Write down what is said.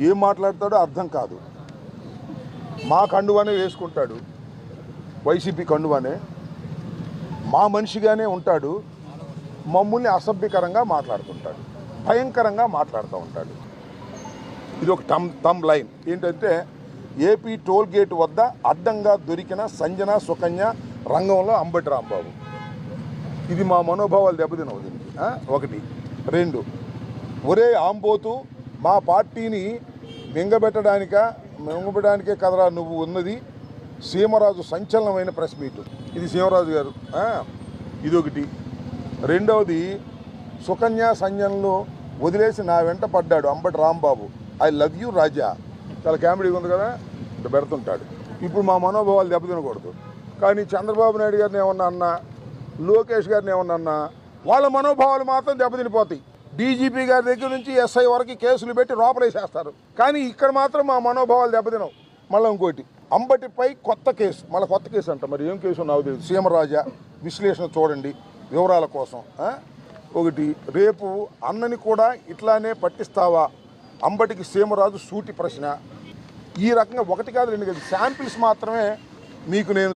ఏం మాట్లాడతాడో అర్థం కాదు. మా కండువానే వేసుకుంటాడు. వైసీపీ కండువానే. మా మనిషిగానే ఉంటాడు. మమ్మల్ని అసభ్యకరంగా మాట్లాడుతుంటాడు భయంకరంగా మాట్లాడుతూ ఉంటాడు. ఇది ఒక టమ్ టమ్ లైన్. ఏంటంటే ఏపీ టోల్ గేట్ వద్ద అడ్డంగా దొరికిన సంజన సుకన్య రంగంలో అంబటి రాంబాబు. ఇది మా మనోభావాలు దెబ్బతినవు దీనికి. ఒకటి. రెండు. ఒరే ఆంబోతు మా పార్టీని మింగబెట్టడానిక మింగబెట్టడానికే కదరా నువ్వు ఉన్నది? సీమరాజు సంచలనమైన ప్రెస్ మీట్. ఇది సీమరాజు గారు. ఇది ఇదొకటి. రెండవది సుకన్య సంజనలు వదిలేసి నా వెంట పడ్డాడు Ambati Rambabu. I love you Raja. చాలా కామెడీగా ఉంది కదా? ఇట్లా పెడుతుంటాడు. ఇప్పుడు మా మనోభావాలు దెబ్బతినకూడదు. కానీ చంద్రబాబు నాయుడు గారిని ఏమన్నా అన్నా లోకేష్ గారిని ఏమన్నా అన్నా వాళ్ళ మనోభావాలు మాత్రం దెబ్బతినిపోతాయి. డీజీపీ గారి దగ్గర నుంచి ఎస్ఐ వరకు కేసులు పెట్టి లోపలేసేస్తారు. కానీ ఇక్కడ మాత్రం మా మనోభావాలు దెబ్బతినవు. మళ్ళీ ఇంకోటి అంబటిపై కొత్త కేసు మళ్ళీ కొత్త కేసు అంట మరి ఏం కేసు నాకు తెలియదు సీమరాజా విశ్లేషణ చూడండి వివరాల కోసం ఒకటి రేపు అన్నని కూడా ఇట్లానే పట్టిస్తావా? అంబటికి సీమరాజు సూటి ప్రశ్న. ఈ రకంగా ఒకటి కాదు రెండు కాదు శాంపిల్స్ మాత్రమే మీకు నేను